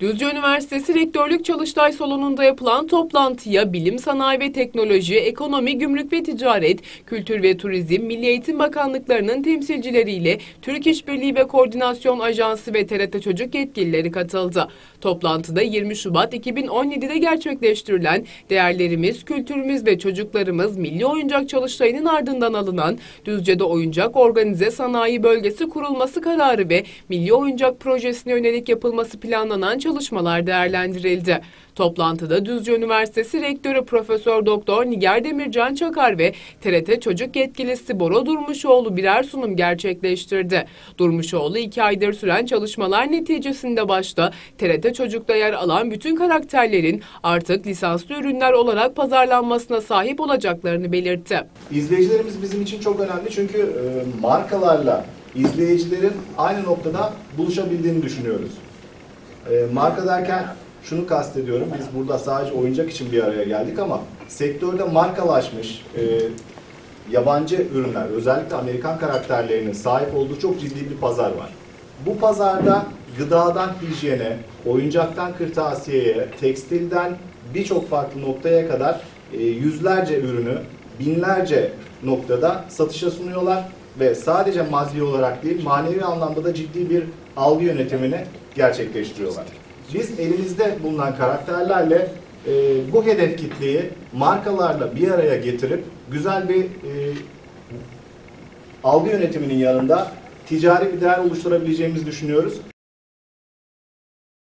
Düzce Üniversitesi Rektörlük Çalıştay Salonu'nda yapılan toplantıya Bilim, Sanayi ve Teknoloji, Ekonomi, Gümrük ve Ticaret, Kültür ve Turizm, Milli Eğitim Bakanlıklarının temsilcileriyle Türk İşbirliği ve Koordinasyon Ajansı ve TRT Çocuk yetkilileri katıldı. Toplantıda 20 Şubat 2017'de gerçekleştirilen Değerlerimiz, Kültürümüz ve Çocuklarımız Milli Oyuncak Çalıştayı'nın ardından alınan Düzce'de Oyuncak Organize Sanayi Bölgesi kurulması kararı ve Milli Oyuncak Projesi'ne yönelik yapılması planlanan çalışmalar değerlendirildi. Toplantıda Düzce Üniversitesi Rektörü Profesör Doktor Niger Demircan Çakar ve TRT Çocuk Yetkilisi Bora Durmuşoğlu birer sunum gerçekleştirdi. Durmuşoğlu iki aydır süren çalışmalar neticesinde başta TRT Çocuk'ta yer alan bütün karakterlerin artık lisanslı ürünler olarak pazarlanmasına sahip olacaklarını belirtti. İzleyicilerimiz bizim için çok önemli çünkü e, markalarla izleyicilerin aynı noktada buluşabildiğini düşünüyoruz. E, marka derken şunu kastediyorum, biz burada sadece oyuncak için bir araya geldik ama sektörde markalaşmış e, yabancı ürünler, özellikle Amerikan karakterlerinin sahip olduğu çok ciddi bir pazar var. Bu pazarda gıdadan hijyene, oyuncaktan kırtasiyeye, tekstilden birçok farklı noktaya kadar e, yüzlerce ürünü binlerce noktada satışa sunuyorlar ve sadece maddi olarak değil manevi anlamda da ciddi bir algı yönetimini gerçekleştiriyorlar. Biz elimizde bulunan karakterlerle e, bu hedef kitleyi markalarla bir araya getirip güzel bir e, algı yönetiminin yanında ticari bir değer oluşturabileceğimizi düşünüyoruz.